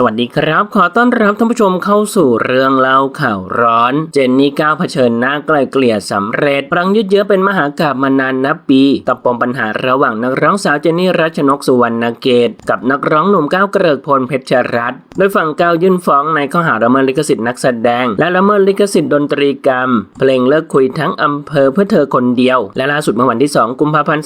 สวัสดีครับ ขอต้อนรับท่านผู้ชมเข้าสู่เรื่องเล่าข่าวร้อน เจนนี่ก้าวเผชิญหน้าไกลเกลี่ยสำเร็จปรังยืดเยื้อเป็นมหากาบมานานนับปีกับปมปัญหาระหว่างนักร้องสาวเจนนี่รัชนกสุวรรณเกตกับนักร้องหนุ่มก้าวเกริกพลเพชรรัตน์โดยฝั่งก้าวยื่นฟ้องในข้อหาละเมิดลิขสิทธิ์นักแสดง และละเมิดลิขสิทธิ์ดนตรีกรรม เพลงเลิกคุยทั้งอำเภอเพื่อเธอคนเดียว และล่าสุดเมื่อวันที่ 2 กุมภาพันธ์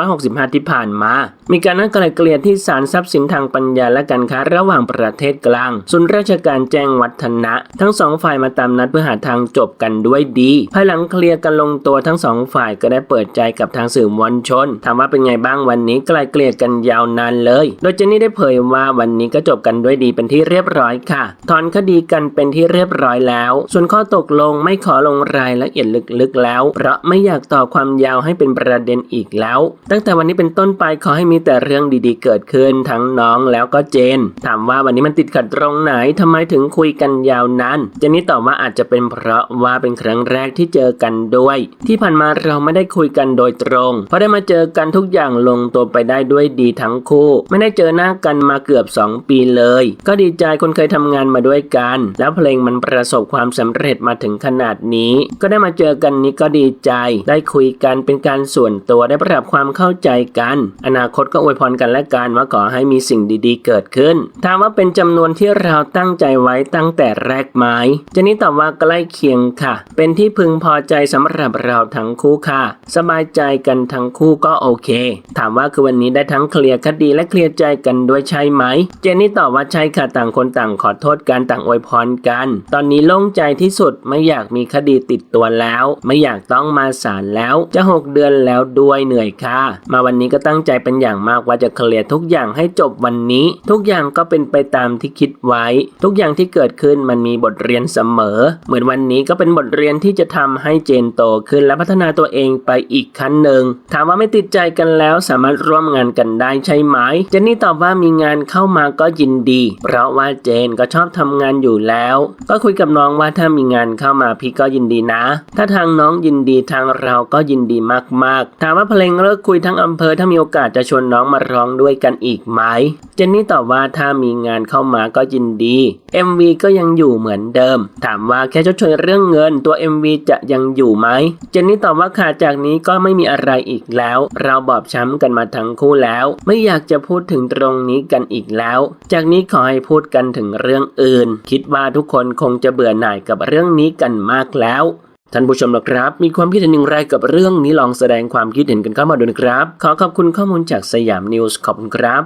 2565 ที่ผ่านมา มีการนัดไกลเกลี่ยที่ศาลทรัพย์สินทางปัญญาและการค้าระหว่างประเทศกลางศูนย์ราชการแจ้งวัฒนะ ทั้งสองฝ่ายมาตามนัดเพื่อหาทางจบกันด้วยดี ภายหลังเคลียร์กันลงตัวทั้งสองฝ่ายก็ได้เปิดใจกับทางสื่อมวลชนถามว่าเป็นไงบ้างวันนี้ไกลเกลี่ยกันยาวนานเลย โดยเจนนี่ได้เผยว่าวันนี้ก็จบกันด้วยดีเป็นที่เรียบร้อยค่ะ ถอนคดีกันเป็นที่เรียบร้อยแล้ว ส่วนข้อตกลงไม่ขอลงรายละเอียดลึกๆแล้ว เพราะไม่อยากต่อความยาวให้เป็นประเด็นอีกแล้ว ตั้งแต่วันนี้เป็นต้นไปขอให้มีแต่เรื่องดีๆ เกิดขึ้นทั้งน้องแล้วก็เจน ถามว่าวันนี้มันติดขัดตรงไหนทำไมถึงคุยกันยาวนานเจนนี่ตอบว่าอาจจะเป็นเพราะว่าเป็นครั้งแรกที่เจอกันด้วย ที่ผ่านมาเราไม่ได้คุยกันโดยตรงเพราะได้มาเจอกันทุกอย่างลงตัวไปได้ด้วยดีทั้งคู่ ไม่ได้เจอหน้ากันมาเกือบ 2 ปีเลย ก็ดีใจคนเคยทำงานมาด้วยกัน แล้วเพลงมันประสบความสำเร็จมาถึงขนาดนี้ ก็ได้มาเจอกันนี้ก็ดีใจ ได้คุยกันเป็นการส่วนตัวได้ปรับความเข้าใจกัน อนาคตก็อวยพรกันและกันว่าขอให้มีสิ่งดีๆ เกิดขึ้นถามว่าเป็นจำนวนที่เราตั้งใจไว้ตั้งแต่แรกไหมเจนนี่ตอบว่าใกล้เคียงค่ะ เป็นที่พึงพอใจสำหรับเราทั้งคู่ค่ะ สบายใจกันทั้งคู่ก็โอเค ถามว่าคือวันนี้ได้ทั้งเคลียร์คดีและเคลียร์ใจกันด้วยใช่ไหม เจนนี่ตอบว่าใช่ค่ะต่างคนต่างขอโทษกันต่างอวยพรกัน ตอนนี้โล่งใจที่สุดไม่อยากมีคดีติดตัวแล้ว ไม่อยากต้องมาศาลแล้ว จะหกเดือนแล้วด้วยเหนื่อยค่ะ มาวันนี้ก็ตั้งใจเป็นอย่างมากว่าจะเคลียร์ทุกอย่างให้จบวันนี้ ทุกอย่างก็เป็นไปตามที่คิดไว้ ทุกอย่างที่เกิดขึ้นมันมีบทเรียนเสมอ เหมือนวันนี้ก็เป็นบทเรียนที่จะทำให้เจนโตขึ้นและพัฒนาตัวเองไปอีกขั้นหนึ่งถามว่าไม่ติดใจกันแล้วสามารถร่วมงานกันได้ใช่ไหมเจนนี่ตอบว่ามีงานเข้ามาก็ยินดี เพราะว่าเจนก็ชอบทำงานอยู่แล้ว ก็คุยกับน้องว่าถ้ามีงานเข้ามาพี่ก็ยินดีนะ ถ้าทางน้องยินดีทางเราก็ยินดีมากๆ ถามว่าเพลงเลิกคุยทั้งอำเภอถ้ามีโอกาสจะชวนน้องมาร้องด้วยกันอีกไหม เจนนี่ตอบว่าถ้ามีงานานเข้ามาก็ยินดี MV ก็ยังอยู่เหมือนเดิม ถามว่าแค่ชดเชยเรื่องเงินตัว MV จะยังอยู่ไหมเจนนี่ตอบว่าขาดจากนี้ก็ไม่มีอะไรอีกแล้ว เราบอบช้ำกันมาทั้งคู่แล้ว ไม่อยากจะพูดถึงตรงนี้กันอีกแล้ว จากนี้ขอให้พูดกันถึงเรื่องอื่น คิดว่าทุกคนคงจะเบื่อหน่ายกับเรื่องนี้กันมากแล้วท่านผู้ชมนะครับ มีความคิดเห็นอย่างไรกับเรื่องนี้ลองแสดงความคิดเห็นกันเข้ามาดูนะครับ ขอขอบคุณข้อมูลจากสยามนิวส์ขอบคุณครับ